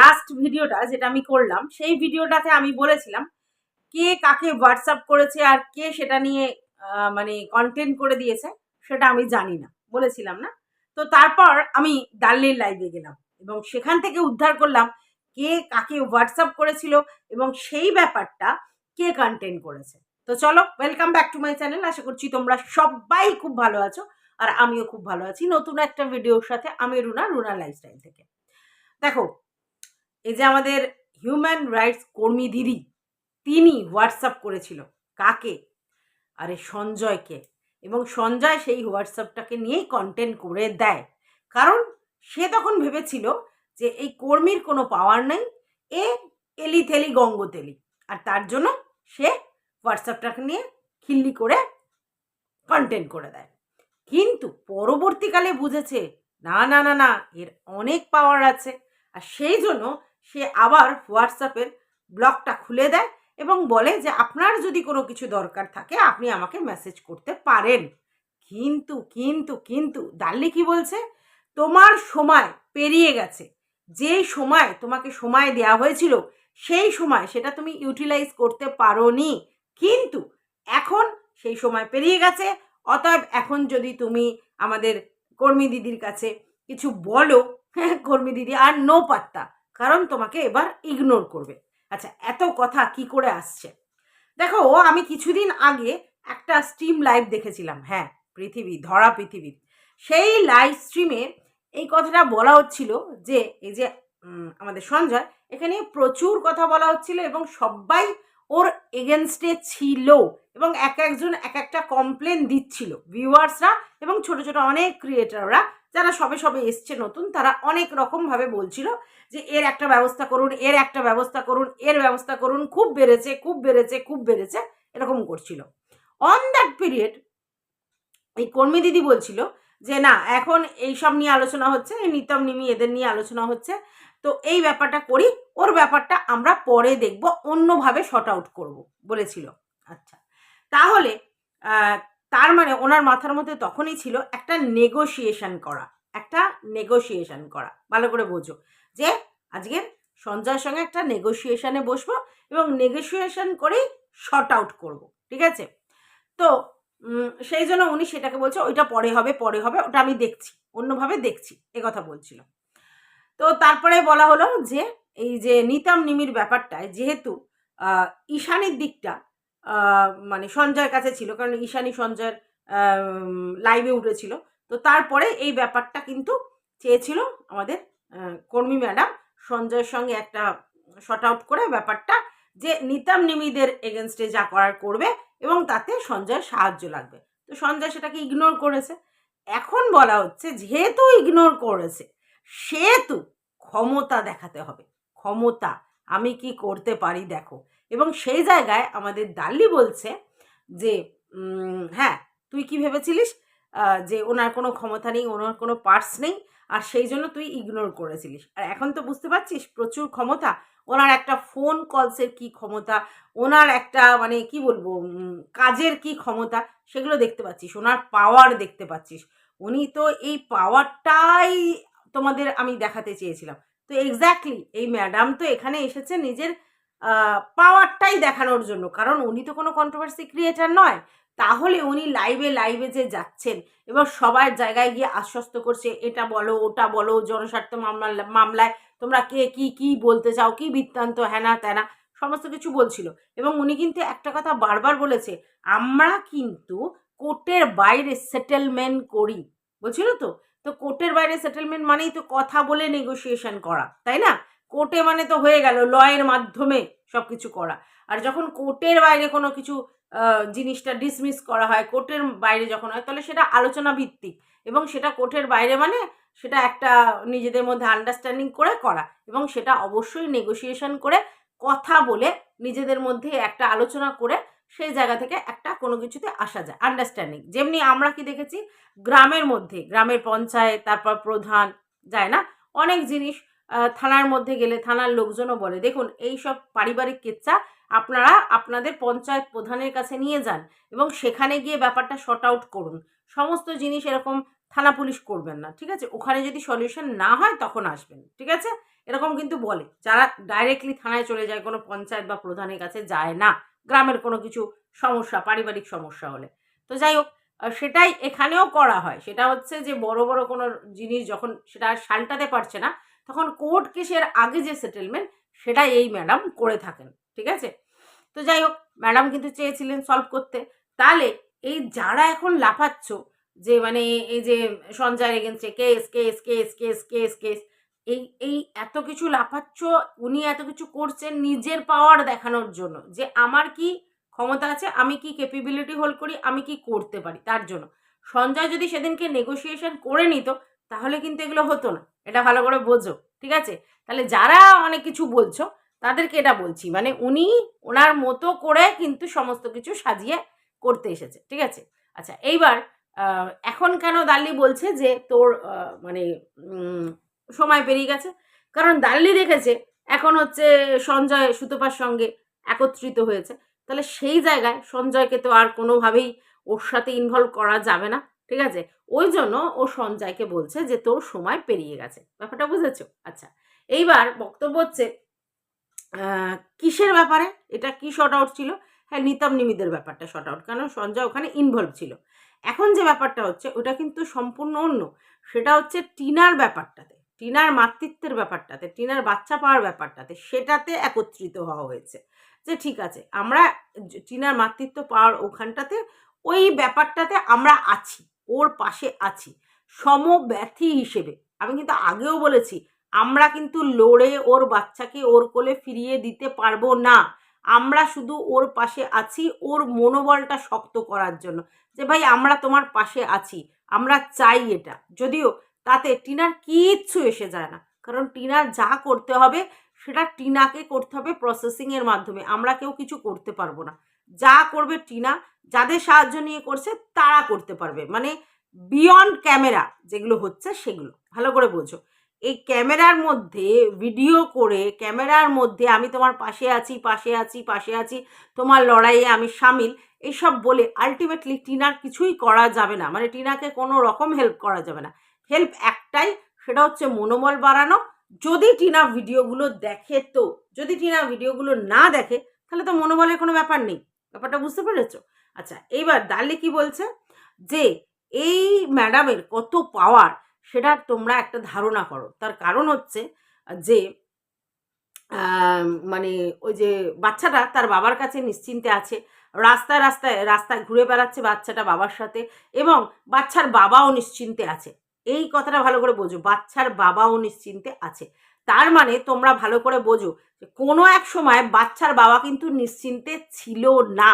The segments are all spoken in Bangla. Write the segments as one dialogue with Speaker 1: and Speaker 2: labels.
Speaker 1: লাস্ট ভিডিওটা যেটা আমি করলাম, সেই ভিডিওটাতে আমি বলেছিলাম কে কাকে হোয়াটসঅ্যাপ করেছে আর কে সেটা নিয়ে মানে কন্টেন্ট করে দিয়েছে, সেটা আমি জানি না। বলেছিলাম না? তো তারপর আমি ডাল্লির লাইভে গেলাম এবং সেখান থেকে উদ্ধার করলাম কে কাকে হোয়াটসঅ্যাপ করেছিল এবং সেই ব্যাপারটা কে কন্টেন্ট করেছে। তো চলো welcome back to my channel আশা করছি তোমরা সবাই খুব ভালো আছো আর আমিও খুব ভালো আছি নতুন একটা ভিডিওর সাথে। আমি রুনা রুনা লাইফস্টাইল থেকে। দেখো এই যে আমাদের হিউম্যান রাইটস কর্মী দিদি, তিনি হোয়াটসঅ্যাপ করেছিল কাকে? আরে সঞ্জয়কে। এবং সঞ্জয় সেই হোয়াটসঅ্যাপটাকে নিয়েই কন্টেন্ট করে দেয়। কারণ সে তখন ভেবেছিল যে এই কর্মীর কোনো পাওয়ার নেই, এ এলি থেলি গঙ্গতেলি। আর তার জন্য সে হোয়াটসঅ্যাপটাকে নিয়ে খিল্লি করে কন্টেন্ট করে দেয়। কিন্তু পরবর্তীকালে বুঝেছে, না না না না, এর অনেক পাওয়ার আছে। আর সেই জন্য সে আবার হোয়াটসঅ্যাপের ব্লগটা খুলে দেয় এবং বলে যে, আপনার যদি কোনো কিছু দরকার থাকে, আপনি আমাকে মেসেজ করতে পারেন। কিন্তু কিন্তু কিন্তু দাল্লি কি বলছে? তোমার সময় পেরিয়ে গেছে। যে সময় তোমাকে সময় দেওয়া হয়েছিল, সেই সময় সেটা তুমি ইউটিলাইজ করতে পারোনি। কিন্তু এখন সেই সময় পেরিয়ে গেছে। অতএব এখন যদি তুমি আমাদের কর্মী দিদির কাছে কিছু বলো হ্যাঁ কর্মী দিদি, আর নো পাত্তা। কারণ তোমাকে এবার ইগনোর করবে। আচ্ছা এত কথা কি করে আসছে? দেখো আমি কিছুদিন আগে একটা স্ট্রিম লাইভ দেখেছিলাম। হ্যাঁ পৃথিবী, ধরা পৃথিবীর সেই লাইভ স্ট্রিমে এই কথাটা বলা হচ্ছিল যে, এই যে আমাদের সঞ্জয়, এখানে প্রচুর কথা বলা হচ্ছিল এবং সবাই ওর এগেনস্টে ছিল এবং এক একজন এক একটা কমপ্লেন দিচ্ছিল। ভিউয়ার্সরা এবং ছোট ছোট অনেক ক্রিয়েটাররা যারা সবে সবে এসছে নতুন, তারা অনেক রকমভাবে বলছিল যে, এর একটা ব্যবস্থা করুন, এর একটা ব্যবস্থা করুন, এর ব্যবস্থা করুন, খুব বেড়েছে খুব বেড়েছে খুব বেড়েছে। এরকম করছিল। অন দ্যাট পিরিয়ড এই কর্মী দিদি বলছিল যে, না, এখন এই সব নিয়ে আলোচনা হচ্ছে, এই নিতম নিমি, এদের নিয়ে আলোচনা হচ্ছে। তো এই ব্যাপারটা করি, ওর ব্যাপারটা আমরা পরে দেখব, অন্যভাবে শর্ট আউট করব, বলেছিল। আচ্ছা তাহলে তার মানে ওনার মাথার মধ্যে তখনই ছিল একটা নেগোসিয়েশন করা, একটা নেগোসিয়েশন করা। ভালো করে বোঝো যে আজকে সঞ্জয়ের সঙ্গে একটা নেগোসিয়েশনে বসবো এবং নেগোসিয়েশন করেই শর্ট আউট করব, ঠিক আছে? তো সেই জন্য উনি সেটাকে বলছে, ওইটা পরে হবে পরে হবে, ওটা আমি দেখছি, অন্যভাবে দেখছি। এ কথা বলছিল। তো তারপরে বলা হলো যে, এই যে নিতাম নিমির ব্যাপারটায় যেহেতু ঈশানীর দিকটা মানে সঞ্জয়ের কাছে ছিল, কারণ ঈশানী সঞ্জয়ের লাইভে উঠেছিল। তো তারপরে এই ব্যাপারটা কিন্তু চেয়েছিল আমাদের কর্মী ম্যাডাম সঞ্জয়ের সঙ্গে একটা শর্ট আউট করে ব্যাপারটা যে নিতাম নিমিদের এগেনস্টে যা করার করবে এবং তাতে সঞ্জয়ের সাহায্য লাগবে। তো সঞ্জয় সেটাকে ইগনোর করেছে। এখন বলা হচ্ছে যেহেতু ইগনোর করেছে, সেহেতু ক্ষমতা দেখাতে হবে। ক্ষমতা, আমি কি করতে পারি দেখো। এবং সেই জায়গায় আমাদের দাল্লি বলছে যে হ্যাঁ তুই কি ভেবেছিলিস যে ওনার কোনো ক্ষমতা নেই, ওনার কোনো পার্টস নেই, আর সেই জন্য তুই ইগনোর করেছিলিস। আর এখন তো বুঝতে পারছিস, প্রচুর ক্ষমতা, ওনার একটা ফোন কলসের কি ক্ষমতা, ওনার একটা মানে কি বলব কাজের কি ক্ষমতা, সেগুলো দেখতে পাচ্ছিস, ওনার পাওয়ার দেখতে পাচ্ছিস। উনি তো এই পাওয়ারটাই তোমাদের আমি দেখাতে চেয়েছিলাম। তো এক্স্যাক্টলি এই ম্যাডাম তো এখানে এসেছে নিজের পাওয়ারটাই দেখানোর জন্য। কারণ উনি তো কোনো কন্ট্রোভার্সি ক্রিয়েটার নয়। তাহলে উনি লাইভে লাইভে যে যাচ্ছেন এবং সবার জায়গায় গিয়ে আশ্বস্ত করছে, এটা বলো, ওটা বলো, জনস্বার্থ মামলা, মামলায় তোমরা কে, কি কি বলতে চাও, কি বৃত্তান্ত, হ্যানা, ত্যানা, সমস্ত কিছু বলছিল। এবং উনি কিন্তু একটা কথা বারবার বলেছে, আমরা কিন্তু কোর্টের বাইরে সেটেলমেন্ট করি। বলছিল তো? তো কোর্টের বাইরে সেটেলমেন্ট মানেই তো কথা বলে নেগোসিয়েশন করা, তাই না? কোর্টে মানে তো হয়ে গেল, লয়ের মাধ্যমে সব কিছু করা। আর যখন কোর্টের বাইরে কোনো কিছু জিনিসটা ডিসমিস করা হয়, কোর্টের বাইরে যখন হয়, তাহলে সেটা আলোচনা ভিত্তিক এবং সেটা কোর্টের বাইরে মানে সেটা একটা নিজেদের মধ্যে আন্ডারস্ট্যান্ডিং করে করা। এবং সেটা অবশ্যই নেগোসিয়েশন করে কথা বলে নিজেদের মধ্যে একটা আলোচনা করে সেই জায়গা থেকে একটা কোনো কিছুতে আসা যায় আন্ডারস্ট্যান্ডিং যেমনি আমরা কি দেখেছি, গ্রামের মধ্যে, গ্রামের পঞ্চায়েত, তারপর প্রধান, যায় না? অনেক জিনিস থানার মধ্যে গেলে থানার লোকজনও বলে। দেখুন এই সব পারিবারিক কেচ্চা আপনারা আপনাদের পঞ্চায়েত প্রধানের কাছে নিয়ে যান এবং সেখানে গিয়ে ব্যাপারটা শর্ট আউট করুন। সমস্ত জিনিস এরকম থানা পুলিশ করবেন না, ঠিক আছে? ওখানে যদি সলিউশন না হয় তখন আসবেন, ঠিক আছে? এরকম কিন্তু বলে। যারা ডাইরেক্টলি থানায় চলে যায়, কোনো পঞ্চায়েত বা প্রধানের কাছে যায় না, গ্রামের কোনো কিছু সমস্যা, পারিবারিক সমস্যা হলে। তো যাই হোক সেটাই এখানেও করা হয়। সেটা হচ্ছে যে বড় বড় কোনো জিনিস যখন সেটা সালটাতে পারছে না তখন কোর্ট কেসের আগে যে সেটেলমেন্ট সেটা এই ম্যাডাম করে থাকেন, ঠিক আছে? তো যাই হোক ম্যাডাম কিন্তু চেয়েছিলেন সলভ করতে। তাহলে এই যারা এখন লাফাচ্ছ, যে মানে এই যে সঞ্জয় এগেনস্টে case case case case case case এই এই এত কিছু লাফাচ্ছ, উনি এত কিছু করছেন নিজের পাওয়ার দেখানোর জন্য, যে আমার কি ক্ষমতা আছে, আমি কি ক্যাপেবিলিটি হোল্ড করি, আমি কি করতে পারি, তার জন্য। সঞ্জয় যদি সেদিনকে নেগোসিয়েশন করে নিত, তাহলে কিন্তু এগুলো হতো না। এটা ভালো করে বোঝো, ঠিক আছে? তাহলে যারা অনেক কিছু বলছো, তাদেরকে এটা বলছি মানে উনি ওনার মতো করে কিন্তু সমস্ত কিছু সাজিয়ে করতে এসেছে, ঠিক আছে? আচ্ছা এইবার এখন কেন দাল্লি বলছে যে তোর মানে সময় পেরিয়ে গেছে? কারণ দাল্লি দেখেছে, এখন হচ্ছে সঞ্জয়, সুতপার সঙ্গে একত্রিত হয়েছে। তাহলে সেই জায়গায় সঞ্জয়কে তো আর কোনোভাবেই ওর সাথে ইনভলভ করা যাবে না। ঠিক আছে? ওই জন্য ও সঞ্জয়কে বলছে যে, তোর সময় পেরিয়ে গেছে। ব্যাপারটা বুঝেছ? আচ্ছা এইবার বক্তব্য হচ্ছে কিসের ব্যাপারে? এটা কি শর্ট আউট ছিল? হ্যাঁ নিতম নিমিদের ব্যাপারটা শর্ট আউট কারণ সঞ্জয় ওখানে ইনভলভ ছিল। এখন যে ব্যাপারটা হচ্ছে, ওটা কিন্তু সম্পূর্ণ অন্য। সেটা হচ্ছে টিনার ব্যাপারটাতে, টিনার মাতৃত্বের ব্যাপারটাতে, টিনার বাচ্চা পাওয়ার ব্যাপারটাতে সেটাতে একত্রিত হওয়া হয়েছে। যে ঠিক আছে, আমরা টিনার মাতৃত্ব পাওয়ার ওখানটাতে, ওই ব্যাপারটাতে আমরা আছি। ওর পাশে আছি। সমব্যথী হিসেবে। আমি কিন্তু আগেও বলেছি, আমরা কিন্তু লড়ে ওর বাচ্চাকে ওর কোলে ফিরিয়ে দিতে পারব না। আমরা শুধু ওর পাশে আছি, ওর মনোবলটা শক্ত করার জন্য। যে ভাই, আমরা তোমার পাশে আছি, আমরা চাই এটা। যদিও তাতে টিনার কিচ্ছু এসে যায় না। কারণ টিনার যা করতে হবে, সেটা টিনাকে করতে হবে প্রসেসিংয়ের মাধ্যমে। আমরা কেউ কিছু করতে পারব না। যা করবে টিনা, যাদের সাহায্য নিয়ে করছে তারা করতে পারবে। মানে বিয়ন্ড ক্যামেরা যেগুলো হচ্ছে সেগুলো। ভালো করে বোঝো। এই ক্যামেরার মধ্যে ভিডিও করে, ক্যামেরার মধ্যে আমি তোমার পাশে আছি পাশে আছি পাশে আছি, তোমার লড়াইয়ে আমি সামিল এইসব বলে আলটিমেটলি টিনার কিছুই করা যাবে না। মানে টিনাকে কোনো রকম হেল্প করা যাবে না। হেল্প একটাই, সেটা হচ্ছে মনোবল বাড়ানো। যদি টিনা ভিডিওগুলো দেখে তো, যদি টিনা ভিডিওগুলো না দেখে, তাহলে তো মনোবলের কোনো ব্যাপার নেই। ব্যাপারটা বুঝতে পেরেছ? আচ্ছা এইবার দালি কি বলছে? যে এই ম্যাডামের কত পাওয়ার সেটা তোমরা একটা ধারণা করো। তার কারণ হচ্ছে যে মানে ওই যে বাচ্চাটা তার বাবার কাছে নিশ্চিন্তে আছে। রাস্তায় রাস্তায় রাস্তায় ঘুরে বেড়াচ্ছে বাচ্চাটা বাবার সাথে এবং বাচ্চার বাবাও নিশ্চিন্তে আছে। এই কথাটা ভালো করে বোঝো, বাচ্চার বাবাও নিশ্চিন্তে আছে। তার মানে তোমরা ভালো করে বোঝো কোনো এক সময় বাচ্চার বাবা কিন্তু নিশ্চিন্তে ছিল না।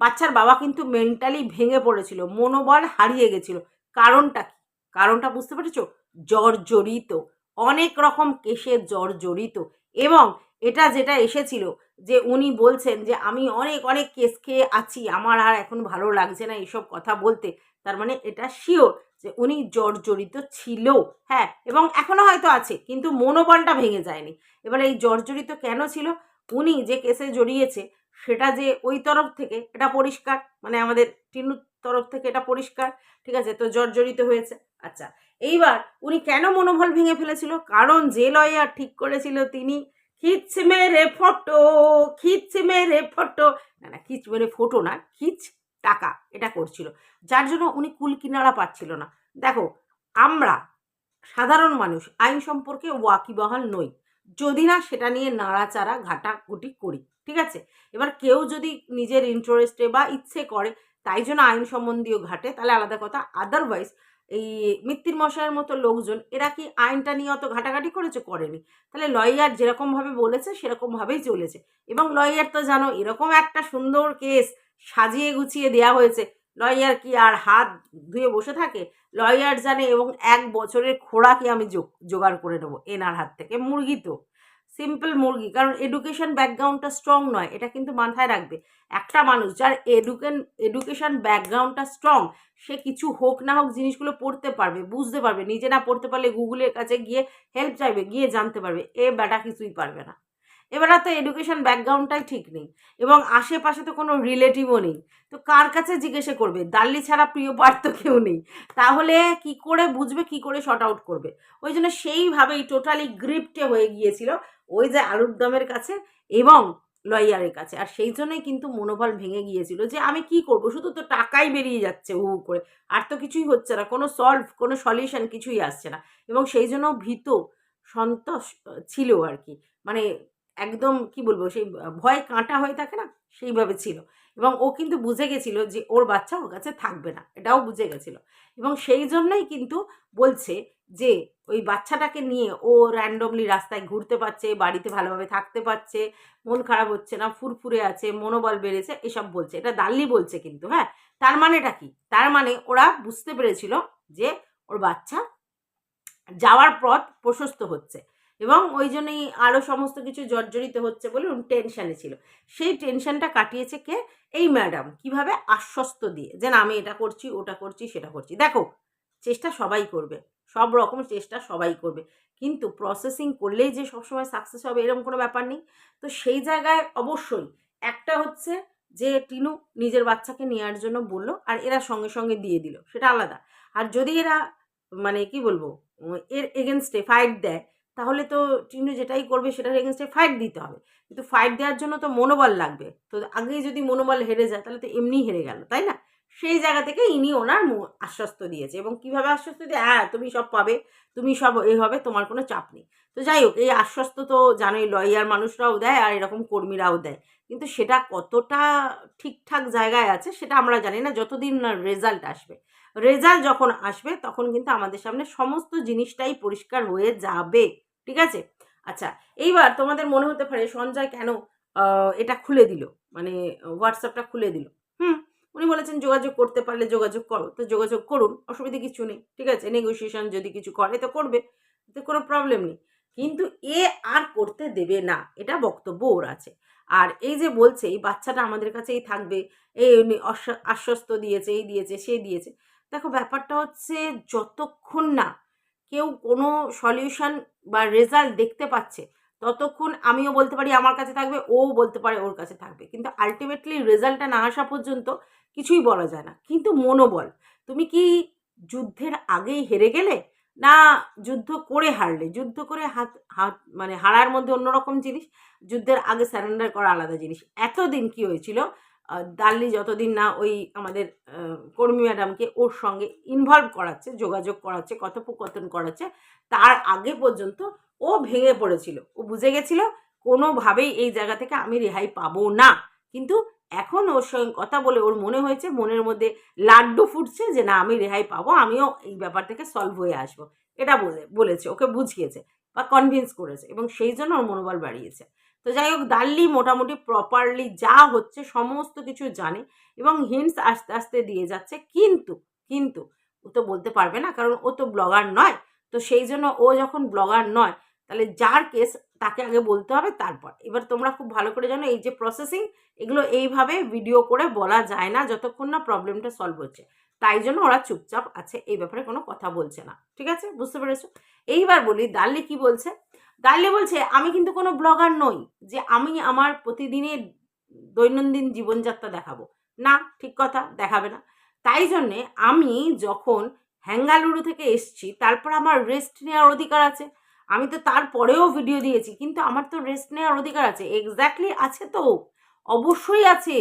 Speaker 1: বাচ্চার বাবা কিন্তু মেন্টালি ভেঙে পড়েছিল, মনোবল হারিয়ে গেছিল। কারণটা কি? কারণটা বুঝতে পেরেছ? জর্জরিত অনেক রকম কেসে জর্জরিত এবং এটা যেটা এসেছিল যে উনি বলছেন যে, আমি অনেক অনেক কেস খেয়ে আছি, আমার আর এখন ভালো লাগছে না এসব কথা বলতে। তার মানে এটা শিওর যে উনি জর্জরিত ছিল হ্যাঁ এবং এখনও হয়তো আছে, কিন্তু মনোবলটা ভেঙে যায়নি। এবার এই জর্জরিত কেন ছিল? উনি যে কেসে জড়িয়েছে, সেটা যে ওই তরফ থেকে এটা পরিষ্কার মানে আমাদের টিনুর তরফ থেকে এটা পরিষ্কার, ঠিক আছে? তো জর্জরিত হয়েছে আচ্ছা। এইবার উনি কেন মনোবল ভেঙে ফেলেছিল? কারণ যে লয়ার ঠিক করেছিল তিনি খিচ মেরে ফটো, খিচ মেরে ফটো। না না, খিচ মেরে ফটো না, খিচ টাকা এটা করছিল। যার জন্য উনি কুল কিনারা পাচ্ছিল না। দেখো, আমরা সাধারণ মানুষ, আইন সম্পর্কে ওয়াকিবহাল নই। যদি না সেটা নিয়ে নাড়াচাড়া, ঘাটাঘুটি করি, ঠিক আছে? এবার কেউ যদি নিজের ইন্টারেস্টে বা ইচ্ছে করে, তাই জন্য আইন সম্বন্ধীয় ঘাটে, তাহলে আলাদা কথা। আদারওয়াইজ এই মিত্তির মশাইয়ের মতো লোকজন, এরা কি আইনটা নিয়ে অত ঘাটাঘাটি করেছে? করেনি। তাহলে লয়ার যেরকমভাবে বলেছে, সেরকমভাবেই চলেছে। এবং লয়ার তো জানো, এরকম একটা সুন্দর কেস সাজিয়ে গুছিয়ে দেওয়া হয়েছে। লয়ার কি আর হাত ধুয়ে বসে থাকে? লয়ার জানে এবং এক বছরের খোরাকি আমি জোগাড় করে নেব, এনার হাত থেকে। মুরগি তো। সিম্পল মুরগি, কারণ এডুকেশন ব্যাকগ্রাউন্ডটা স্ট্রং নয়, এটা কিন্তু মাথায় রাখবে। একটা মানুষ যার এডুকেন এডুকেশন ব্যাকগ্রাউন্ডটা স্ট্রং সে কিছু হোক না হোক জিনিসগুলো পড়তে পারবে, বুঝতে পারবে। নিজে না পড়তে পারলে গুগলের কাছে গিয়ে হেল্প চাইবে, গিয়ে জানতে পারবে, এ বেটা কিছুই পারবে না। এবার তো এডুকেশন ব্যাকগ্রাউন্ডটাই ঠিক নেই। এবং আশেপাশে তো কোনো রিলেটিভও নেই। তো কার কাছে জিজ্ঞেসে করবে? দাল্লি ছাড়া প্রিয় পার তো কেউ নেই। তাহলে কি করে বুঝবে, কি করে শর্ট আউট করবে? ওই জন্য সেইভাবেই টোটালি গ্রিপ্টে হয়ে গিয়েছিল ওই যে আলুর দমের কাছে এবং লয়ারের কাছে। আর সেই জন্যই কিন্তু মনোবল ভেঙে গিয়েছিল যে আমি কি করব? শুধু তো টাকাই বেরিয়ে যাচ্ছে হু করে। আর তো কিছুই হচ্ছে না। কোনো সলভ কোনো সলিউশন কিছুই আসছে না। এবং সেই জন্য ভীত, সন্তোষ ছিল আর কি। মানে একদম কি বলব, সেই ভয় কাঁটা হয়ে থাকে না, সেইভাবে ছিল। এবং ও কিন্তু বুঝে গেছিল যে ওর বাচ্চা ওর কাছে থাকবে না, এটাও বুঝে গেছিল। এবং সেই জন্যই কিন্তু বলছে যে ওই বাচ্চাটাকে নিয়ে ও র্যান্ডমলি রাস্তায় ঘুরতে পারছে, বাড়িতে ভালোভাবে থাকতে পারছে, মন খারাপ হচ্ছে না, ফুরফুরে আছে, মনোবল বেড়েছে, এসব বলছে। এটা দাল্লি বলছে কিন্তু হ্যাঁ? তার মানেটা কি? তার মানে ওরা বুঝতে পেরেছিল যে ওর বাচ্চা যাওয়ার পথ প্রশস্ত হচ্ছে। এবং ওই জন্যই আরও সমস্ত কিছু জর্জরিত হচ্ছে বলে টেনশানে ছিল। সেই টেনশনটা কাটিয়েছে কে? এই ম্যাডাম কীভাবে আশ্বস্ত দিয়ে যে না, আমি এটা করছি, ওটা করছি, সেটা করছি। দেখো, চেষ্টা সবাই করবে। সব রকম চেষ্টা সবাই করবে। কিন্তু প্রসেসিং করলেই যে সবসময় সাকসেস হবে এরকম কোনো ব্যাপার নেই। তো সেই জায়গায় অবশ্যই একটা হচ্ছে যে টিনু নিজের বাচ্চাকে নেওয়ার জন্য বলল আর এরা সঙ্গে সঙ্গে দিয়ে দিল, সেটা আলাদা। আর যদি এরা মানে কি বলব, এর এগেনস্টে ফাইট দেয় তাহলে তো টিনু যেটাই করবে সেটার এগেনস্টে ফাইট দিতে হবে। কিন্তু ফাইট দেওয়ার জন্য তো মনোবল লাগবে। তো আগেই যদি মনোবল হেরে যায়, তাহলে তো এমনি হেরে গেল, তাই না? সেই জায়গা থেকে ইনি ওনার আশ্বস্ত দিয়েছে এবং কীভাবে আশ্বস্ত দিয়ে হ্যাঁ তুমি সব পাবে, তুমি সব এ হবে, তোমার কোনো চাপ নেই। তো যাই হোক, এই আশ্বস্ত তো জানোই লয়ার মানুষরাও দেয় আর এরকম কর্মীরাও দেয়। কিন্তু সেটা কতটা ঠিকঠাক জায়গায় আছে, সেটা আমরা জানি না। যতদিন না রেজাল্ট আসবে। রেজাল্ট যখন আসবে, তখন কিন্তু আমাদের সামনে সমস্ত জিনিসটাই পরিষ্কার হয়ে যাবে। ঠিক আছে? আচ্ছা এইবার তোমাদের মনে হতে পারে সঞ্জয় কেন এটা খুলে দিল? মানে হোয়াটসঅ্যাপটা খুলে দিল। হুম, উনি বলেছেন যোগাযোগ করতে পারলে যোগাযোগ করো, তো যোগাযোগ করুন, অসুবিধা কিছু নেই, ঠিক আছে? নেগোসিয়েশন যদি কিছু করে, তো করবে তো কোনো প্রবলেম নেই। কিন্তু এ আর করতে দেবে না, এটা বক্তব্য ওর আছে। আর এই যে বলছে, এই বাচ্চাটা আমাদের কাছেই থাকবে এই আশ্বস্ত দিয়েছে, এই দিয়েছে সেই দিয়েছে। দেখো, ব্যাপারটা হচ্ছে যতক্ষণ না কেউ কোনো সলিউশন বা রেজাল্ট দেখতে পাচ্ছে, ততক্ষণ আমিও বলতে পারি আমার কাছে থাকবে, ও বলতে পারে ওর কাছে থাকবে। কিন্তু আলটিমেটলি রেজাল্টটা না আসা পর্যন্ত কিছুই বলা যায় না। কিন্তু মনোবল তুমি কি যুদ্ধের আগেই হেরে গেলে না যুদ্ধ করে হারলে? যুদ্ধ করে হাত হাত মানে হারার মধ্যে অন্যরকম জিনিস, যুদ্ধের আগে স্যারেন্ডার করা আলাদা জিনিস। এতদিন কি হয়েছিল? দাল্লি যতদিন না ওই আমাদের কর্মী ম্যাডামকে ওর সঙ্গে ইনভলভ করাচ্ছে, যোগাযোগ করাচ্ছে, কথোপকথন করাচ্ছে, তার আগে পর্যন্ত ও ভেঙে পড়েছিল। ও বুঝে গেছিল কোনোভাবেই এই জায়গা থেকে আমি রেহাই পাবো না। কিন্তু এখন ওর সঙ্গে কথা বলে ওর মনে হয়েছে, মনের মধ্যে লাড্ডু ফুটছে যে না, আমি রেহাই পাবো, আমিও এই ব্যাপার থেকে সলভ হয়ে আসব। এটা বলে, বলেছে, ওকে বুঝিয়েছে বা কনভিন্স করেছে এবং সেই জন্য ওর মনোবল বাড়িয়েছে। তো যাই হোক দাল্লি মোটামুটি প্রপারলি যা হচ্ছে সমস্ত কিছু জানে এবং হিন্টস আস্তে আস্তে দিয়ে যাচ্ছে। কিন্তু কিন্তু ও তো বলতে পারবে না, কারণ ও তো ব্লগার নয়। তো সেই জন্য ও যখন ব্লগার নয়, তাহলে যার কেস তাকে আগে বলতে হবে, তারপর। এবার তোমরা খুব ভালো করে জানো, এই যে প্রসেসিং এগুলো এইভাবে ভিডিও করে বলা যায় না যতক্ষণ না প্রবলেমটা সলভ হচ্ছে। তাই জন্য ওরা চুপচাপ আছে, এই ব্যাপারে কোনো কথা বলছে না। ঠিক আছে? বুঝতে পেরেছ? এইবার বলি দাল্লি কি বলছে? দাল্লি বলছে, আমি কিন্তু কোনো ব্লগার নই, যে আমি আমার প্রতিদিনের দৈনন্দিন জীবনযাত্রা দেখাবো। না, ঠিক কথা, দেখাবে না। তাই জন্যে আমি যখন হ্যাঙ্গালুরু থেকে এসছি, তারপর আমার রেস্ট নেওয়ার অধিকার আছে। আমি তো তারপরেও ভিডিও দিয়েছি, কিন্তু আমার তো রেস্ট নেওয়ার অধিকার আছে। এক্স্যাক্টলি আছে তো, অবশ্যই আছে।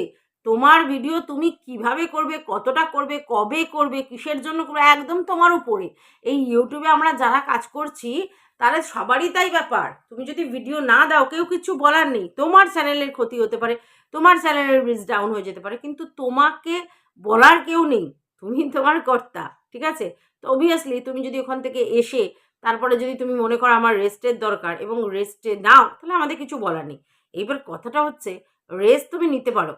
Speaker 1: তোমার ভিডিও তুমি কীভাবে করবে, কতটা করবে, কবে করবে, কিসের জন্য করবে, একদম তোমার উপরে। এই ইউটিউবে আমরা যারা কাজ করছি তাহলে সবারই তাই ব্যাপার। তুমি যদি ভিডিও না দাও, কেউ কিছু বলার নেই। তোমার চ্যানেলের ক্ষতি হতে পারে, তোমার চ্যানেলের রিচ ডাউন হয়ে যেতে পারে, কিন্তু তোমাকে বলার কেউ নেই। তুমি তোমার কর্তা, ঠিক আছে? তো অবভিয়াসলি তুমি যদি ওখান থেকে এসে, তারপরে যদি তুমি মনে করো আমার রেস্টের দরকার এবং রেস্টে নাও, তাহলে আমাদের কিছু বলার নেই। এইবার কথাটা হচ্ছে রেস্ট তুমি নিতে পারো।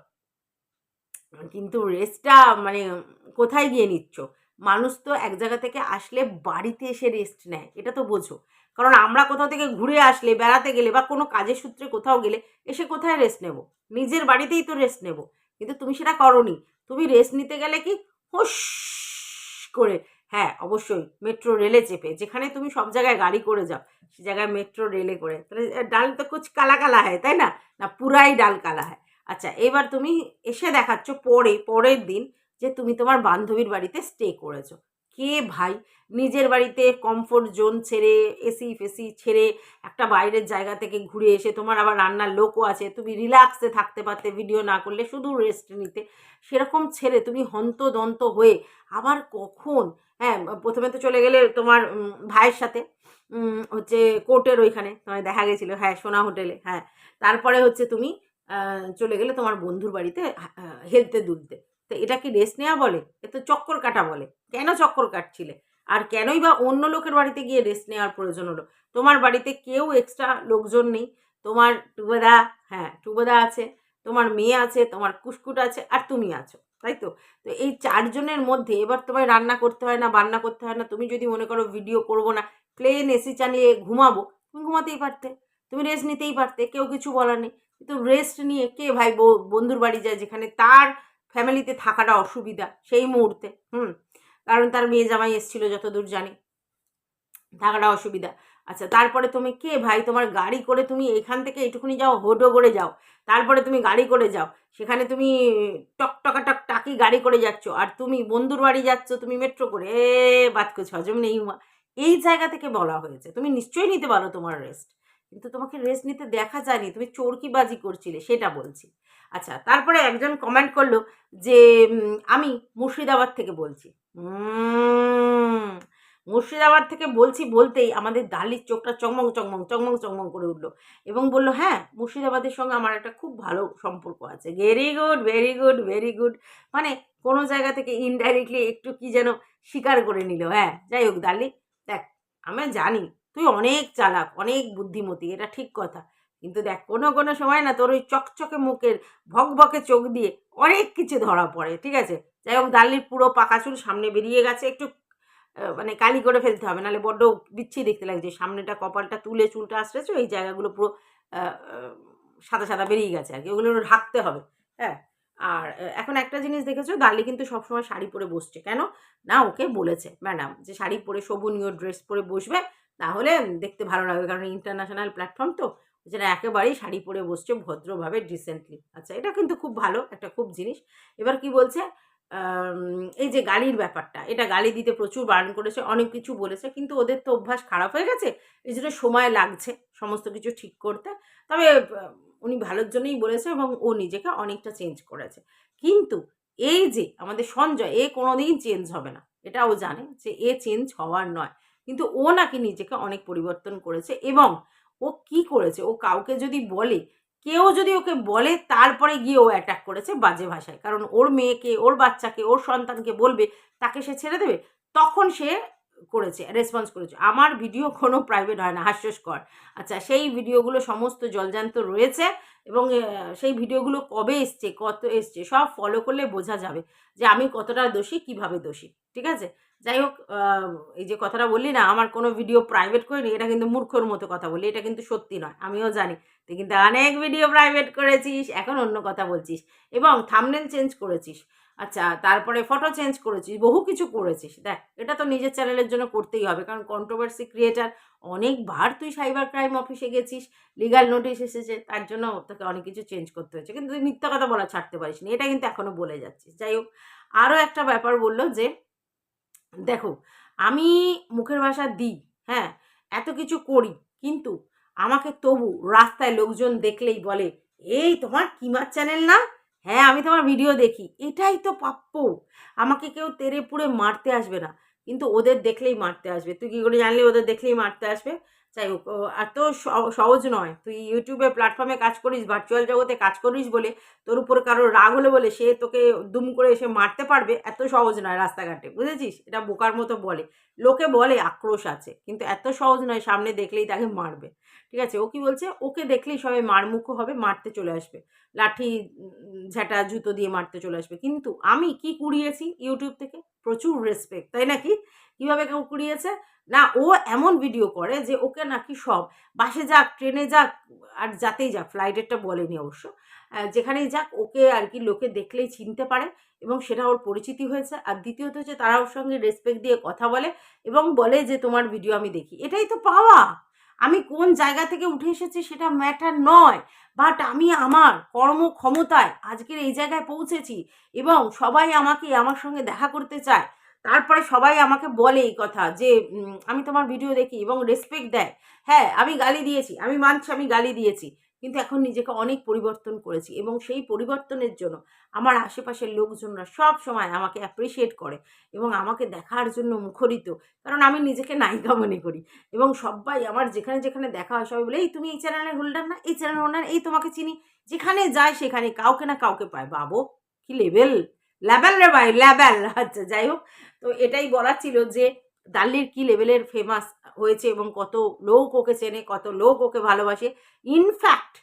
Speaker 1: কিন্তু রেস্টটা মানে কোথায় গিয়ে নিচ্ছ? মানুষ তো এক জায়গা থেকে আসলে বাড়িতে এসে রেস্ট নেয়, এটা তো বোঝো। কারণ আমরা কোথাও থেকে ঘুরে আসলে, বেড়াতে গেলে বা কোনো কাজের সূত্রে কোথাও গেলে এসে কোথায় রেস্ট নেব? নিজের বাড়িতেই তো রেস্ট নেব। কিন্তু তুমি সেটা করনি। তুমি রেস্ট নিতে গেলে কি হুস করে হ্যাঁ অবশ্যই মেট্রো রেলে চেপে, যেখানে তুমি সব জায়গায় গাড়ি করে যাও। সে জায়গায় মেট্রো রেলে করে। তাহলে, ডাল তো কুচ কালা কালা হয়, তাই না? না, পুরাই ডাল কালা হয়। আচ্ছা এবার তুমি এসে দেখাচ্ছ পরে, পরের দিন যে তুমি তোমার বান্ধবীর বাড়িতে স্টে করেছ। কে ভাই? নিজের বাড়িতে কমফোর্ট জোন ছেড়ে এসি ফেসি ছেড়ে, একটা বাইরের জায়গা থেকে ঘুরে এসে তোমার আবার রান্নার লোকও আছে, তুমি রিল্যাক্সে থাকতে পারতে ভিডিও না করলে শুধু রেস্ট নিতে। সেরকম ছেড়ে তুমি হন্তদন্ত হয়ে আবার কখন? হ্যাঁ প্রথমে তো চলে গেলে তোমার ভাইয়ের সাথে হচ্ছে কোর্টের ওইখানে, তোমায় দেখা গেছিল হ্যাঁ সোনা হোটেলে হ্যাঁ। তারপরে হচ্ছে তুমি চলে গেলে তোমার বন্ধুর বাড়িতে হেলতে দুলতে। তো এটা কি রেস্ট নেওয়া বলে? এ তো চক্কর কাটা বলে। কেন চক্কর কাটছিলে? আর কেনই বা অন্য লোকের বাড়িতে গিয়ে রেস্ট নেওয়ার প্রয়োজন হলো? তোমার বাড়িতে কেউ এক্সট্রা লোকজন নেই। তোমার টুবেদা হ্যাঁ টুবেদা আছে, তোমার মেয়ে আছে, তোমার কুসকুট আছে, আর তুমি আছো, তাই তো? তো এই চারজনের মধ্যে এবার তোমায় রান্না করতে হয় না, বান্না করতে হয় না, তুমি যদি মনে করো ভিডিও করব না প্লেন এসি চালিয়ে ঘুমাবো, তুমি ঘুমাতেই পারতে। তুমি রেস্ট নিতেই পারতে, কেউ কিছু বলার নেই। কিন্তু রেস্ট নিয়ে কে ভাই বন্ধুর বাড়ি যায় যেখানে তার ফ্যামিলিতে থাকাটা অসুবিধা সেই মুহূর্তে, হুম? কারণ তার মেয়ে জামাই এসেছিল যতদূর জানি। থাকাটা অসুবিধা। আচ্ছা তারপরে তুমি কে ভাই? তোমার গাড়ি করে তুমি এখান থেকে এইটুকুনি যাও হোডো করে যাও। তারপরে তুমি গাড়ি করে যাও। সেখানে তুমি টকটকা টক টাকি গাড়ি করে যাচ্ছ। আর তুমি বন্ধুর বাড়ি যাচ্ছ, তুমি মেট্রো করে, এ বাদ করছ হজম নেই এই জায়গা থেকে বলা হয়েছে। তুমি নিশ্চয়ই নিতে পারো তোমার রেস্ট কিন্তু তোমাকে রেস্ট নিতে দেখা যায়নি, তুমি চোরকিবাজি করছিলে, সেটা বলছি। আচ্ছা তারপরে একজন কমেন্ট করল যে আমি মুর্শিদাবাদ থেকে বলছি। মুর্শিদাবাদ থেকে বলছি বলতেই আমাদের দালির চোখটা চকমং চকমং চকমং চকমং করে উঠল এবং বলল হ্যাঁ মুর্শিদাবাদের সঙ্গে আমার একটা খুব ভালো সম্পর্ক আছে। Very good very good very good মানে কোনো জায়গা থেকে ইনডাইরেক্টলি একটু কি যেন স্বীকার করে নিল হ্যাঁ। যাই হোক দালি দেখ আমি জানি তুই অনেক চালাক, অনেক বুদ্ধিমতী, এটা ঠিক কথা। কিন্তু দেখ, কোনো কোনো সময় না তোর ওই চকচকে মুখের, ভকভকে চোখ দিয়ে অনেক কিছু ধরা পড়ে, ঠিক আছে? যাই হোক দালির পুরো পাকা চুল সামনে বেরিয়ে গেছে, একটু মানে কালি করে ফেলতে হবে, নাহলে বড্ড বিচ্ছি দেখতে লাগছে। সামনেটা, কপালটা তুলে চুলটা আসতেছে এই জায়গাগুলো পুরো সাদা সাদা বেরিয়ে গেছে আর কি, ওগুলো ঢাকতে হবে হ্যাঁ? আর এখন একটা জিনিস দেখেছ দালি কিন্তু সবসময় শাড়ি পরে বসছে, কেন? না, ওকে বলেছে, ম্যাডাম, যে শাড়ি পরে, শোভনীয় ড্রেস পরে বসবে তাহলে দেখতে ভালো লাগবে। কারণ ইন্টারন্যাশনাল প্ল্যাটফর্ম তো, যেটা একেবারেই শাড়ি পরে বসছে ভদ্রভাবে ডিসেন্টলি আচ্ছা এটা কিন্তু খুব ভালো, একটা খুব জিনিস। এবার কি বলছে? এই যে গালির ব্যাপারটা, এটা গালি দিতে প্রচুর বারণ করেছে, অনেক কিছু বলেছে, কিন্তু ওদের তো অভ্যাস খারাপ হয়ে গেছে, এই জন্য সময় লাগছে সমস্ত কিছু ঠিক করতে। তবে উনি ভালোর জন্যই বলেছে এবং ও নিজেকে অনেকটা চেঞ্জ করেছে। কিন্তু এই যে আমাদের সঞ্জয়, এ কোনো কোনোদিন চেঞ্জ হবে না। এটা ও জানে যে এ চেঞ্জ হওয়ার নয়। কিন্তু ও নাকি নিজেকে অনেক পরিবর্তন করেছে এবং ও কি করেছে? ও কাউকে যদি বলে, কেউ যদি ওকে বলে তারপরে গিয়ে ও অ্যাটাক করেছে বাজে ভাষায়। কারণ ওর মেয়েকে, ওর বাচ্চাকে, ওর সন্তানকে বলবে, তাকে সে ছেড়ে দেবে, তখন সে করেছে রেসপন্স করেছে। আমার ভিডিও কোনো প্রাইভেট হয় না, হাস্যস্কর। আচ্ছা সেই ভিডিওগুলো সমস্ত জলজান্ত রয়েছে এবং সেই ভিডিওগুলো কবে এসছে, কত এসছে, সব ফলো করলে বোঝা যাবে যে আমি কতটা দোষী, কীভাবে দোষী, ঠিক আছে? যাই হোক এই যে কথাটা বললি না, আমার কোনো ভিডিও প্রাইভেট করিনি, এটা কিন্তু মূর্খর মতো কথা বলি এটা কিন্তু সত্যি নয়, আমিও জানি। তুই কিন্তু অনেক ভিডিও প্রাইভেট করেছিস, এখন অন্য কথা বলছিস, এবং থামনেল চেঞ্জ করেছিস আচ্ছা তারপরে ফটো চেঞ্জ করেছিস, বহু কিছু করেছিস, দেখ, এটা তো নিজের চ্যানেলের জন্য করতেই হবে, কারণ কন্ট্রোভার্সি ক্রিয়েটার অনেকবার তুই সাইবার ক্রাইম অফিসে গেছিস লিগাল নোটিশ এসেছে, তার জন্য তোকে অনেক কিছু চেঞ্জ করতে হয়েছে, কিন্তু তুই মিথ্যা কথা বলা ছাড়তে পারিস এটা কিন্তু এখনও বলে যাচ্ছিস। যাই হোক আরও একটা ব্যাপার বলল যে দেখো, আমি মুখের ভাষা দিই হ্যাঁ এত কিছু করি, কিন্তু আমাকে তবু রাস্তায় লোকজন দেখলেই বলে, এই তোমার কিমার চ্যানেল না? হ্যাঁ আমি তোমার ভিডিও দেখি। এটাই তো প্রাপ্য আমাকে কেউ তেরে পুড়ে মারতে আসবে না, কিন্তু ওদের দেখলেই মারতে আসবে। তুই কী করে জানলি? ওদের দেখলেই মারতে আসবে। যাই হোক এত সহ- সহজ নয়। তুই ইউটিউবে প্ল্যাটফর্মে কাজ করিস ভার্চুয়াল জগতে কাজ করিস বলে তোর উপর কারোর রাগ হলে বলে সে তোকে দুম করে এসে মারতে পারবে, এত সহজ নয় রাস্তাঘাটে। বুঝেছিস? এটা বোকার মতো বলে। লোকে বলে আক্রোশ আছে, কিন্তু এত সহজ নয় সামনে দেখলেই তাকে মারবে। ঠিক আছে? ও কি বলছে? ওকে দেখলেই সবাই মারমুখো হবে, মারতে চলে আসবে। লাঠি ঝাঁটা, জুতো দিয়ে মারতে চলে আসবে। কিন্তু আমি কি কুড়িয়েছি ইউটিউব থেকে? প্রচুর রেসপেক্ট তাই নাকি? কীভাবে কেউ কুড়িয়েছে? না, ও এমন ভিডিও করে যে ওকে নাকি সব, বাসে যাক, ট্রেনে যাক, আর যাতেই যাক ফ্লাইটেরটা বলেনি অবশ্য। যেখানেই যাক, ওকে আর কি লোকে দেখলেই চিনতে পারে এবং সেটা ওর পরিচিতি হয়েছে। আর দ্বিতীয়ত হচ্ছে তারা ওর সঙ্গে রেসপেক্ট দিয়ে কথা বলে এবং বলে যে তোমার ভিডিও আমি দেখি। এটাই তো পাওয়া! আমি কোন জায়গা থেকে উঠে এসেছি সেটা ম্যাটার নয় বাট আমি আমার কর্মক্ষমতায় আজকের এই জায়গায় পৌঁছেছি এবং সবাই আমাকে আমার সঙ্গে দেখা করতে চায়। তারপরে সবাই আমাকে বলে এই কথা যে আমি তোমার ভিডিও দেখি এবং রেসপেক্ট দেয়। হ্যাঁ আমি গালি দিয়েছি, আমি মানছি, আমি গালি দিয়েছি। কিন্তু এখন নিজেকে অনেক পরিবর্তন করেছি এবং সেই পরিবর্তনের জন্য আমার আশেপাশের লোকজনরা সব সময় আমাকে অ্যাপ্রিসিয়েট করে এবং আমাকে দেখার জন্য মুখরিত। কারণ আমি নিজেকে নায়িকা মনে করি এবং সবাই আমার যেখানে যেখানে দেখা হয় সবাই বলে, এই তুমি এই চ্যানেলের হোল্ডার না? এই চ্যানেল হোল্ডার এই তোমাকে চিনি? যেখানে যায় সেখানে কাউকে না কাউকে পায়। বাবু, কি লেভেল লেভেল রে ভাই লেভেল আচ্ছা যাই হোক। তো এটাই বলার ছিল যে দাল্লির কি লেভেলের ফেমাস হয়েছে এবং কত লোক ওকে চেনে, কত লোক ওকে ভালোবাসে? ইনফ্যাক্ট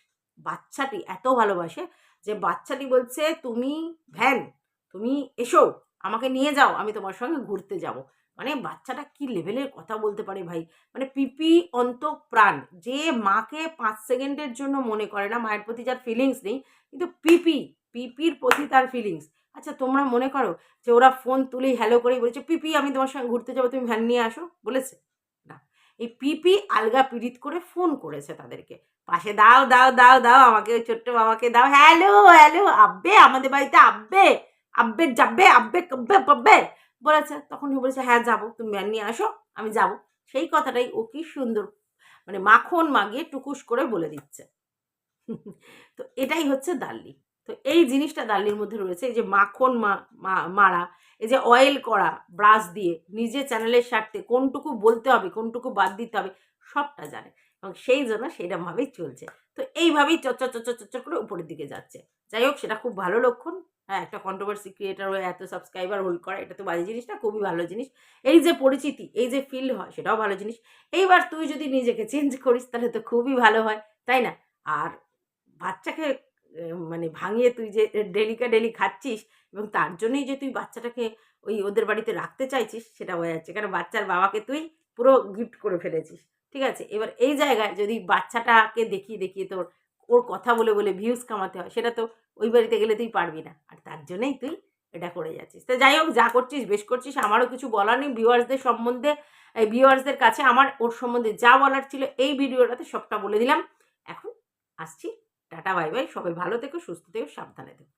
Speaker 1: বাচ্চাটি এত ভালোবাসে যে বাচ্চাটি বলছে, তুমি ভ্যান, তুমি এসো, আমাকে নিয়ে যাও, আমি তোমার সঙ্গে ঘুরতে যাব। মানে বাচ্চাটা কি লেভেলের কথা বলতে পারে ভাই? মানে পিপি অন্ত প্রাণ, যে মাকে পাঁচ সেকেন্ডের জন্য মনে করে না, মায়ের প্রতি যার ফিলিংস নেই, কিন্তু পিপি, পিপির প্রতি তার ফিলিংস আচ্ছা তোমরা মনে করো যে ওরা ফোন তুলেই হ্যালো করেই বলেছে, পিপি, আমি তোমার সঙ্গে ঘুরতে যাব, তুমি ভ্যান নিয়ে আসো, বলেছে। না, এই পিপি আলগা পীড়িত করে ফোন করেছে তাদেরকে। পাশে দাও দাও দাও দাও, আমাকে ওই ছোট্ট বাবাকে দাও হ্যালো হ্যালো আব্বে, আমাদের বাড়িতে আব্বে আব্বে যাবে, আব্বে কব্বে পাব্বে বলেছে। তখন বলেছে হ্যাঁ যাব, তুমি ভ্যান নিয়ে আসো, আমি যাব। সেই কথাটাই ও কি সুন্দর মানে মাখন মাগিয়ে টুকুস করে বলে দিচ্ছে। তো এটাই হচ্ছে দাল্লি। তো এই জিনিসটা দাল্লির মধ্যে রয়েছে, এই যে মাখন মারা, এই যে অয়েল করা ব্রাশ দিয়ে নিজে চ্যানেলের স্বার্থে কোনটুকু বলতে হবে, কোনটুকু বাদ দিতে হবে, সবটা জানে। এবং সেই জন্য সেইরকমভাবেই চলছে। তো এইভাবেই চচ্চর চচ্চর চচ্চর করে উপরের দিকে যাচ্ছে। যাই হোক, সেটা খুব ভালো লক্ষণ। হ্যাঁ একটা কন্ট্রোভার্সি ক্রিয়েটার হয়ে এত সাবস্ক্রাইবার হোল্ড করা, এটা তো বাজে জিনিসটা, খুবই ভালো জিনিস। এই যে পরিচিতি, এই যে ফিল হয়, সেটাও ভালো জিনিস। এইবার তুই যদি নিজেকে চেঞ্জ করিস, তাহলে তো খুবই ভালো হয়, তাই না? আর বাচ্চাকে মানে ভাঙিয়ে তুই যে ডেলিকা ডেলি খাচ্ছিস এবং তার জন্যই যে তুই বাচ্চাটাকে ওই ওদের বাড়িতে রাখতে চাইছিস সেটা বোঝা যাচ্ছে। কারণ বাচ্চার বাবাকে তুই পুরো গিফট করে ফেলেছিস। ঠিক আছে? এবার এই জায়গায় যদি বাচ্চাটাকে দেখিয়ে দেখিয়ে তোর, ওর কথা বলে বলে ভিউজ কামাতে হয়, সেটা তো ওই বাড়িতে গেলে তুই পারবি না। আর তার জন্যই তুই এটা করে যাচ্ছিস। তো যাই হোক, যা করছিস, বেশ করছিস, আমারও কিছু বলার নেই। ভিউয়ার্সদের সম্বন্ধে ভিউয়ার্সদের কাছে আমার, ওর সম্বন্ধে যা বলার ছিল এই ভিডিওটাতে সবটা বলে দিলাম। এখন আসছি টাটা বাই বাই। সবাই ভালো থেকো সুস্থ থেকো সাবধানে থেকো।